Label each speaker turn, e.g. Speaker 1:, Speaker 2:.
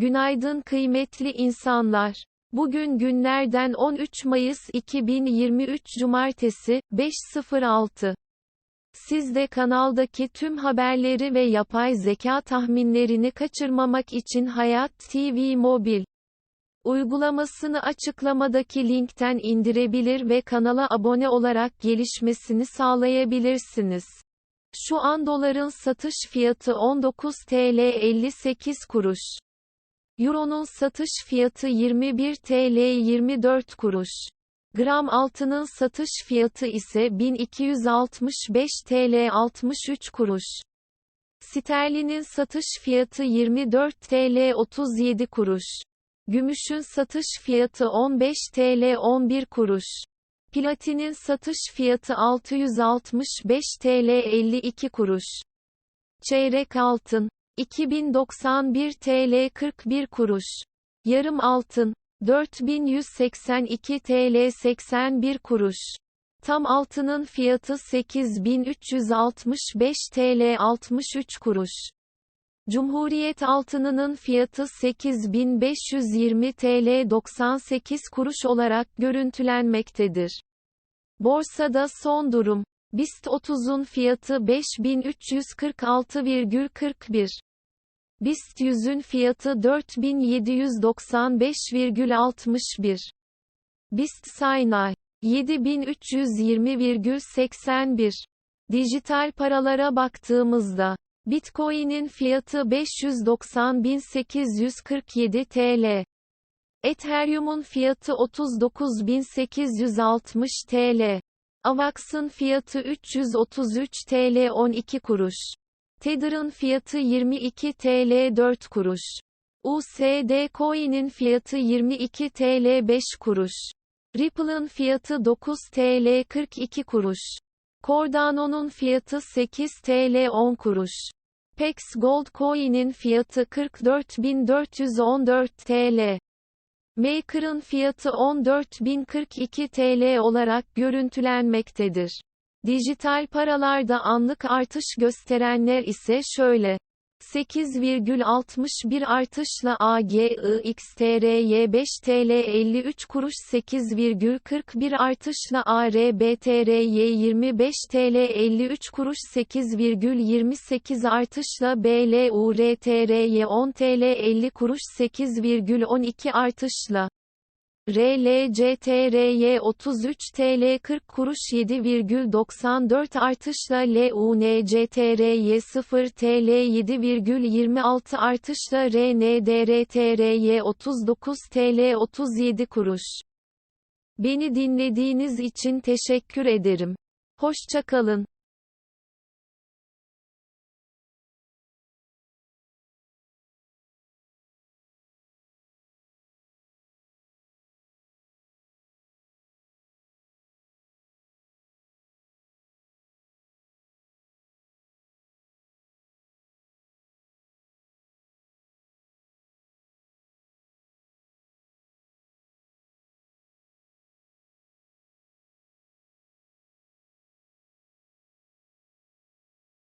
Speaker 1: Günaydın kıymetli insanlar. Bugün günlerden 13 Mayıs 2023 Cumartesi, 5.06. Siz de kanaldaki tüm haberleri ve yapay zeka tahminlerini kaçırmamak için Hayat TV Mobil uygulamasını açıklamadaki linkten indirebilir ve kanala abone olarak gelişmesini sağlayabilirsiniz. Şu an doların satış fiyatı 19 TL 58 kuruş. Euro'nun satış fiyatı 21 TL 24 kuruş. Gram altının satış fiyatı ise 1265 TL 63 kuruş. Sterlinin satış fiyatı 24 TL 37 kuruş. Gümüşün satış fiyatı 15 TL 11 kuruş. Platinin satış fiyatı 665 TL 52 kuruş. Çeyrek altın 2091 TL 41 kuruş. Yarım altın 4182 TL 81 kuruş. Tam altının fiyatı 8365 TL 63 kuruş. Cumhuriyet altınının fiyatı 8520 TL 98 kuruş olarak görüntülenmektedir. Borsada son durum. BIST 30'un fiyatı 5346,41. BIST 100'ün fiyatı 4795,61. BIST Saynay 7320,81. Dijital paralara baktığımızda Bitcoin'in fiyatı 590.847 TL. Ethereum'un fiyatı 39.860 TL. AVAX'ın fiyatı 333 TL 12 kuruş. Tether'ın fiyatı 22 TL 4 kuruş. USD Coin'in fiyatı 22 TL 5 kuruş. Ripple'ın fiyatı 9 TL 42 kuruş. Cardano'nun fiyatı 8 TL 10 kuruş. Pex Gold Coin'in fiyatı 44.414 TL. Maker'ın fiyatı 14.042 TL olarak görüntülenmektedir. Dijital paralarda anlık artış gösterenler ise şöyle. 8,61 artışla AGIXTRY 5 TL 53 kuruş 8,41 artışla ARBTRY 25 TL 53 kuruş 8,28 artışla BLURTRY 10 TL 50 kuruş 8,12 artışla RLCTRY 33 TL 40 kuruş 7,94 artışla LUNCTRY 0 TL 7,26 artışla RNDRTRY 39 TL 37 kuruş. Beni dinlediğiniz için teşekkür ederim. Hoşçakalın.